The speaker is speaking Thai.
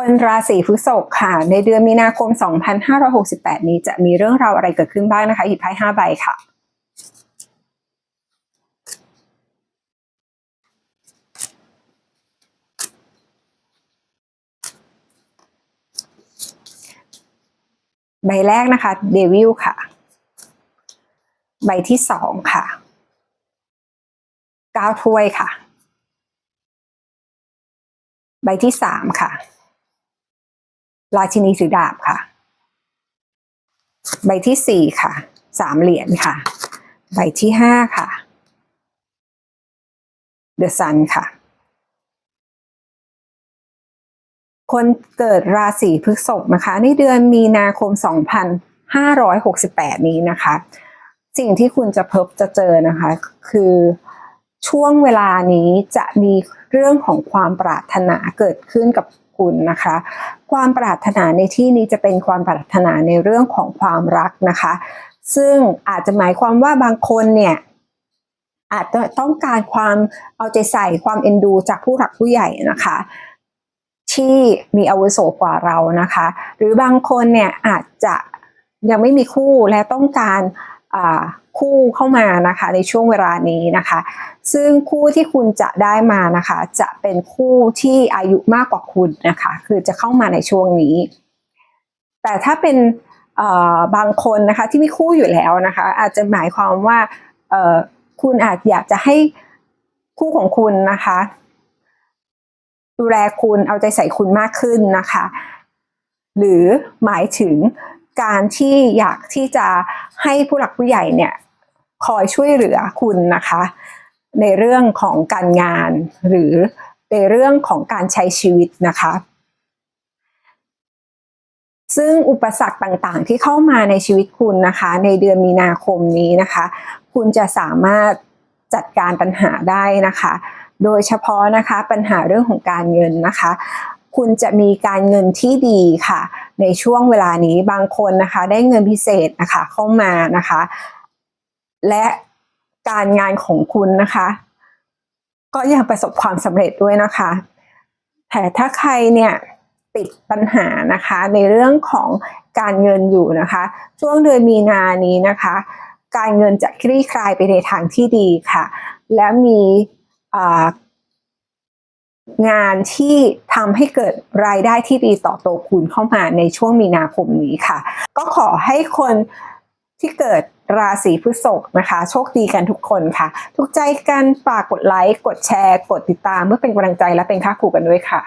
คนราศีพฤษภค่ะ ในเดือนมีนาคม 2568 นี้จะมีเรื่องราวอะไรเกิดขึ้นบ้างนะคะ หยิบไพ่5ใบค่ะใบแรกนะคะเดวิลค่ะ ใบที่สองค่ะก้าวถ้วยค่ะ ใบที่สามค่ะ ราชินีถือดาบค่ะ ใบที่สี่ค่ะ สามเหรียญค่ะ ใบที่ห้าค่ะ เดอะซันค่ะ คนเกิดราศีพฤษภนะคะ ในเดือนมีนาคม 2568 นี้นะคะ สิ่งที่คุณจะพบจะเจอนะคะ คือช่วงเวลานี้จะมีเรื่องของความปรารถนาเกิดขึ้นกับคุณนะคะ ความปรารถนาในที่นี้จะเป็นความปรารถนาในเรื่องของความรักนะคะ ซึ่งอาจจะหมายความว่าบางคนเนี่ยอาจจะต้องการความเอาใจใส่ความเอ็นดู จากผู้หลักผู้ใหญ่นะคะ ที่มีอาวุโสกว่าเรานะคะ หรือบางคนเนี่ยอาจจะยังไม่มีคู่และต้องการ คู่เข้ามานะคะในช่วงเวลานี้นะคะ ซึ่งคู่ที่คุณจะได้มานะคะ จะเป็นคู่ที่อายุมากกว่าคุณนะคะ คือจะเข้ามาในช่วงนี้ แต่ถ้าเป็นบางคนนะคะที่มีคู่อยู่แล้วนะคะ อาจจะหมายความว่าคุณอาจอยากจะให้คู่ของคุณนะคะ ดูแลคุณเอาใจใส่คุณมากขึ้นนะคะ หรือหมายถึง การที่อยากที่จะให้ผู้หลักผู้ใหญ่เนี่ยคอยช่วยเหลือคุณนะคะ ในเรื่องของการงานหรือในเรื่องของการใช้ชีวิตนะคะ ซึ่งอุปสรรคต่างๆ ที่เข้ามาในชีวิตคุณนะคะ ในเดือนมีนาคมนี้นะคะ คุณจะสามารถจัดการปัญหาได้นะคะ โดยเฉพาะนะคะปัญหาเรื่องของการเงินนะคะ คุณจะมีการเงินที่ดีค่ะ ในช่วงเวลานี้บางคนนะคะได้เงินพิเศษนะคะเข้ามานะคะ และการงานของคุณนะคะ ก็ยังประสบความสำเร็จด้วยนะคะแต่ถ้าใครเนี่ยติดปัญหานะคะในเรื่องของการเงินอยู่นะคะ ช่วงเดือนมีนานี้นะคะ การเงินจะคลี่คลายไปในทางที่ดีค่ะ และมีอ่า งานที่ทำให้เกิดรายได้ที่ดีต่อตัวคุณเข้ามาในช่วงมีนาคมนี้ค่ะ ก็ขอให้คนที่เกิดราศีพฤษภนะคะ โชคดีกันทุกคนค่ะ ทุกใจกันฝากกดไลค์ กดแชร์ กดติดตามเพื่อเป็นกำลังใจและเป็นค่าครูกันด้วยค่ะ